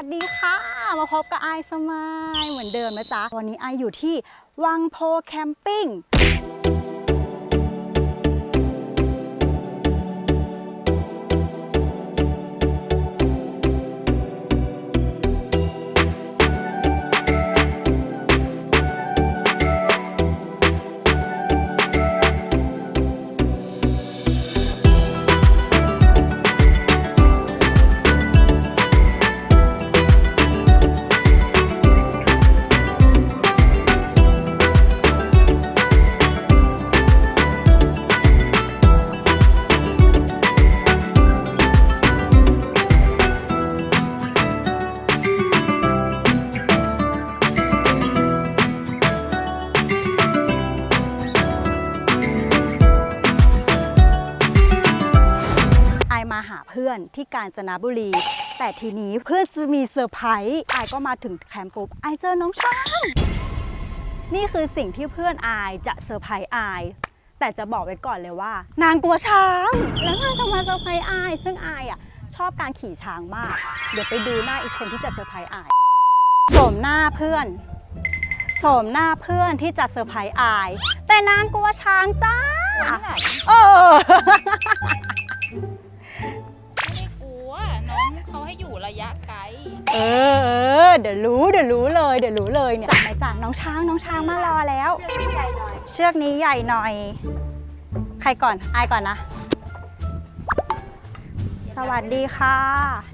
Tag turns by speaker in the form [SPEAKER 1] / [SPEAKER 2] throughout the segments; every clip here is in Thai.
[SPEAKER 1] วัสดีค่ะ มาพบกับไอสมายเหมือนเดิมนะจ๊ะ วันนี้ไออยู่ที่วังโพแคมปิ้ง พื่อนที่กาญจนบุรี แต่ทีนี้เพื่อนจะมีเซอร์ไพรส์ไอายก็มาถึงแคมป์ปุ๊บไอายเจอน้องช้าง นี่คือสิ่งที่เพื่อนอายจะเซอร์ไพรส์อายแต่จะบอกไว้ก่อนเลยว่า นางกลัวช้าง แล้วนางจะมาเซอร์ไพรส์อาย ซึ่งอายอะชอบการขี่ช้างมาก เดี๋ยวไปดูหน้าอีกคนที่จะเซอร์ไพรส์อายโฉมหน้าเพื่อนโฉมหน้าเพื่อนที่จะเซอร์ไพรส์อาย แต่นางกลัวช้างจ้า เออ
[SPEAKER 2] เอ
[SPEAKER 1] อเออเดี๋ยวรู้เดี๋ยวรู้เลยเดี๋ยวรู้เลยเนี่ยจับไหนจังน้องช้างน้องช้างมารอแล้ว เชือกนี้ใหญ่หน่อย ใครก่อนอายก่อนนะ สวัสดีค่ะ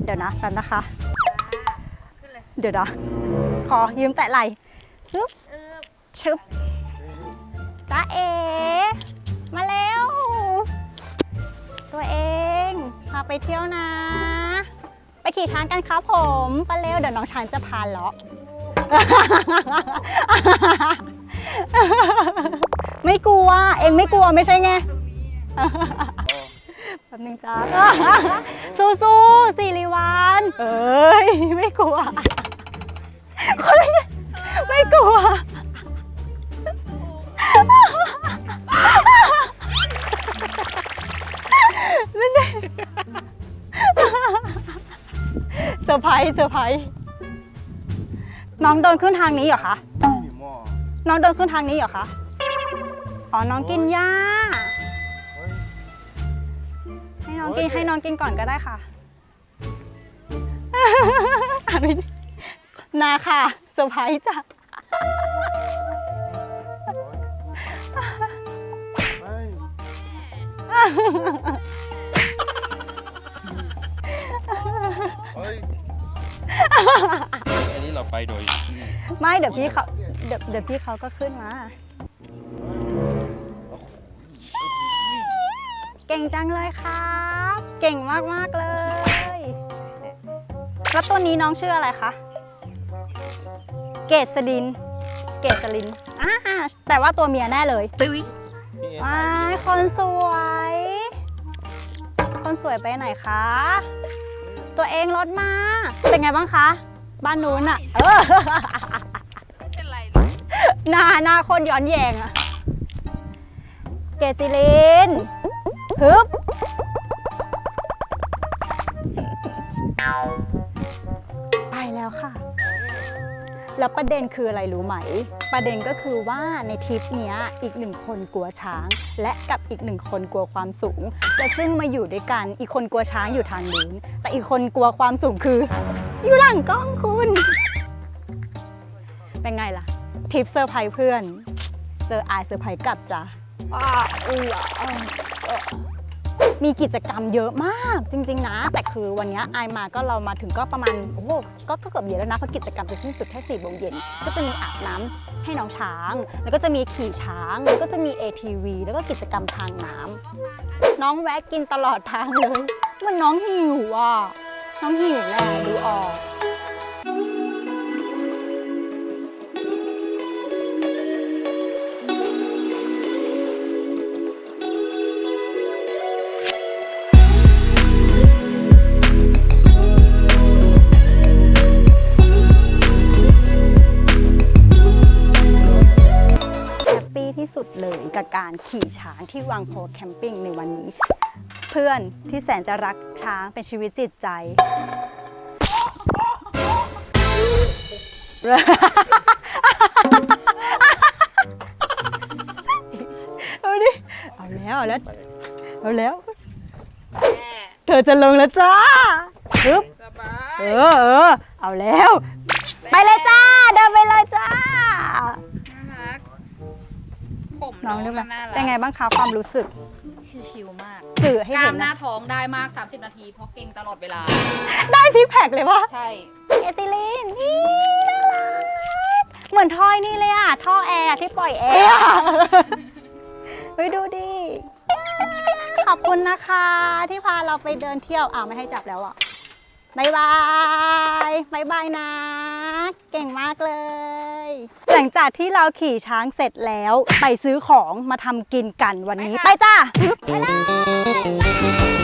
[SPEAKER 1] เดี๋ยวนะแป๊บนะคะ เดี๋ยวนะขอยืมแตะไหล่ชึบชึบจ้าเอ มาเร็วตัวเอง พาไปเที่ยวนะไป ขี่ช้างกันครับผมไปเร็วเดี๋ยวน้องช้างจะพาเลาะ ไม่กลัว เองไม่กลัวไม่ใช่ไงแป๊บนึงจ้าสู้ๆสิริวันเอ้ย ไม่กลัวคนไม่ ส์เซอร์ไพรส์น้องเดินขึ้นทางนี้เหรอคะ
[SPEAKER 3] นี่หม้อ
[SPEAKER 1] น้องเดินขึ้นทางนี้เหรอคะอ๋อน้องกินหญ้า
[SPEAKER 3] เฮ้ย
[SPEAKER 1] ให้น้องกิน
[SPEAKER 3] โอ้ย
[SPEAKER 1] ให้น้องกินก่อนก็ได้ค่ะอ่านไม่ได้นาค่ะเซอร์ไพรส์จ้ะ
[SPEAKER 3] เฮ้ อันนี้เราไปโดย
[SPEAKER 1] ไม่เดี๋ยวพี่เขาเดี๋ยวเดี๋ยวพี่เขาก็ขึ้นมา เก่งจังเลยครับ เก่งมากๆเลย แล้วตัวนี้น้องชื่ออะไรคะ เกษลิน เกษลินอ่าแต่ว่าตัวเมียแน่เลยตึ้ย
[SPEAKER 3] พี่เอ
[SPEAKER 1] ว้ายคนสวย คนสวยไปไหนคะ ตัวเองรถมา เป็นไงบ้างคะ บ้านนู้นอะเออ
[SPEAKER 2] ไม่เป็นไร
[SPEAKER 1] หน้าหน้าคนย้อนแยงอะเกซิลินฮึบไปแล้วค่ะ แล้วประเด็นคืออะไรรู้ไหม ประเด็นก็คือว่าในทริปเนี้ยอีกหนึ่งคนกลัวช้าง และกับอีกหนึ่งคนกลัวความสูงแต่ซึ่งมาอยู่ด้วยกันอีกคนกลัวช้างอยู่ทางนู้นแต่อีกคนกลัวความสูงคือ อยู่หลังกล้องคุณ เป็นไงล่ะทริปเซอร์ไพรส์เพื่อน เจออายเซอร์ไพรส์กลับจ้ะอ้าอืออ่าเอ่อ มีกิจกรรมเยอะมากจริง ๆ นะ แต่คือวันนี้ไอายมาก็เรามาถึงก็ประมาณโอ้โหก็ก็เกือบเย็นแล้วนะเพราะกิจกรรมจะสิ้นสุดแค่สี่โมงเย็นก็จะมีอาบน้ำให้น้องช้าง แล้วก็จะมีขี่ช้างแล้วก็จะมี ATV แล้วก็กิจกรรมทางน้ำน้องแวะกินตลอดทางเลยเหมันน้องหิวอะน้องหิวแหละดูออก การขี่ช้างที่วังโพแคมปิ้งในวันนี้ เพื่อนที่แสนจะรักช้างเป็นชีวิตจิตใจ เอาดิ เอาแล้วเอาแล้วเอาแล้ว เธอจะลงแล้วจ้าปึ๊บเออเออเอาแล้ว ไปเลยจ้า เดินไปเลยจ้า
[SPEAKER 2] น้
[SPEAKER 1] องได้ไหม
[SPEAKER 2] น่ารัก
[SPEAKER 1] เป็นไงบ้างคะความรู้สึก
[SPEAKER 2] ชิวๆมาก
[SPEAKER 1] สื่อให้
[SPEAKER 2] กล้า
[SPEAKER 1] เห็
[SPEAKER 2] ม
[SPEAKER 1] น
[SPEAKER 2] หน้า
[SPEAKER 1] นะ
[SPEAKER 2] ท้องได้มาก 30 นาที เพราะเก่งตลอดเวลา
[SPEAKER 1] ได้ซิกแพคเลยปะ
[SPEAKER 2] ใช่
[SPEAKER 1] เอซิลินนี่น่ารัก เหมือนท่อยนี่เลยอะ ท่อแอร์ที่ปล่อยแอร์อะไปดูดิ ขอบคุณนะคะที่พาเราไปเดินเที่ยวอ้าวไม่ให้จับแล้วอะบายบายบายบายนะ เก่งมากเลย หลัง จากที่เราขี่ช้างเสร็จแล้ว ไปซื้อของมาทำกินกันวันนี้ไปจ้าไปเลย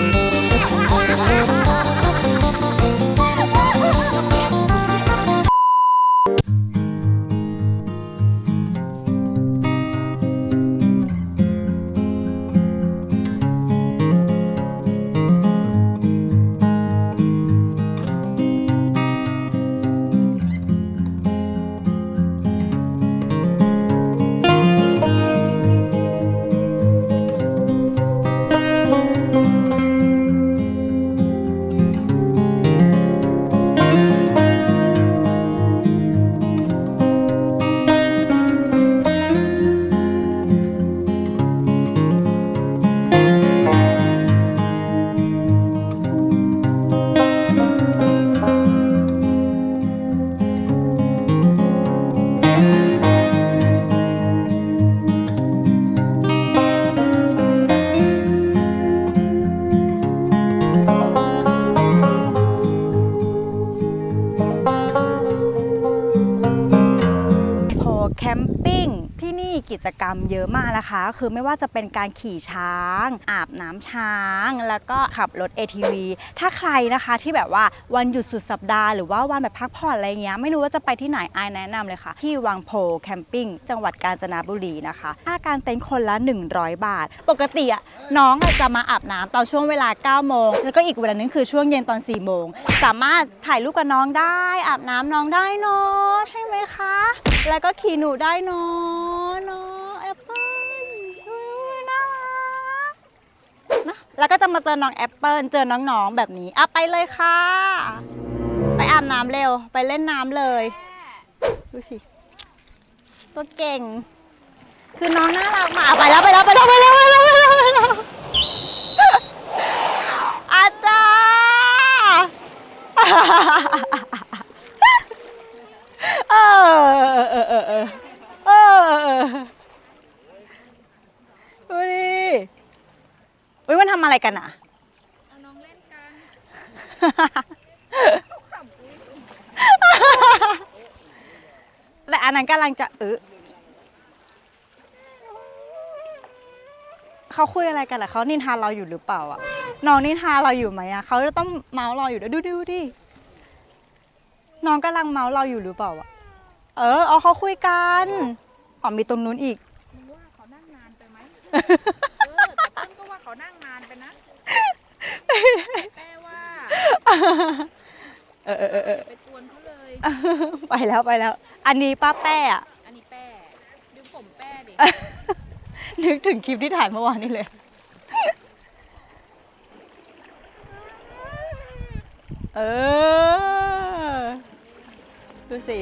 [SPEAKER 1] จกรรมเยอะมากนะคะ คือไม่ว่าจะเป็นการขี่ช้าง อาบน้ำช้าง แล้วก็ขับรถ ATV ถ้าใครนะคะที่แบบว่าวันหยุดสุดสัปดาห์หรือว่าวันแบบพักผ่อนอะไรเงี้ยไม่รู้ว่าจะไปที่ไหนไอายแนะนำเลยค่ะ ที่วังโพแคมปิ้งจังหวัดกาญจนบุรีนะคะค่าการเต็นท์คนละ 100 บาท ปกติอะน้องจะมาอาบน้ำตอนช่วงเวลา 9 โมง แล้วก็อีกเวลานึงคือช่วงเย็นตอน 4 โมง สามารถถ่ายรูปกับน้องได้ อาบน้ำน้องได้เนาะใช่ไหมคะ แล้วก็ขี่หนูได้เนาะแอปเปิ้ลอุ๊ยน่ารักนะ แล้วก็จะมาเจอน้องแอปเปิ้ลเจอน้องๆแบบนี้อะไปเลยค่ะ ไปอาบน้ำเร็ว ไปเล่นน้ำเลย ดูสิ ตัวเก่ง คือน้องน่ารักมากอะไปแล้วไปแล้วไปแล้วไปแล้วไปแล้วไปแล้วไปแล้วอาจารย์เออเออเออเออเออเออดูดิ อุ้ยมันทำอะไรกันอะ
[SPEAKER 2] เอาน้องเล่นกัน
[SPEAKER 1] แต่อันนั้นกำลังจะเออเขาคุยอะไรกันล่ะเขานินทาเราอยู่หรือเปล่าอะน้องนินทาเราอยู่ไหมอะเขาจะต้องเมาส์เราอยู่ด้วยดูดูดิน้องกำลังเมาส์เราอยู่หรือเปล่าอะเออเอาเขาคุยกันอ๋อมีตรงนู้นอีก
[SPEAKER 2] มึงว่าเขานั่งนานไปไหม เออแต่เพิ่นก็ว่าเขานั่งนาน ไปนะแปลว่า
[SPEAKER 1] เออเออเออเออ
[SPEAKER 2] ไปกวนเขาเลย
[SPEAKER 1] ไปแล้วไปแล้ว อันนี้ป้าแป้อะ
[SPEAKER 2] อันนี้แป้ดูผมแป้ดิ
[SPEAKER 1] นึกถึงคลิปที่ถ่ายเมื่อวานนี้เลย เออ ดูสิ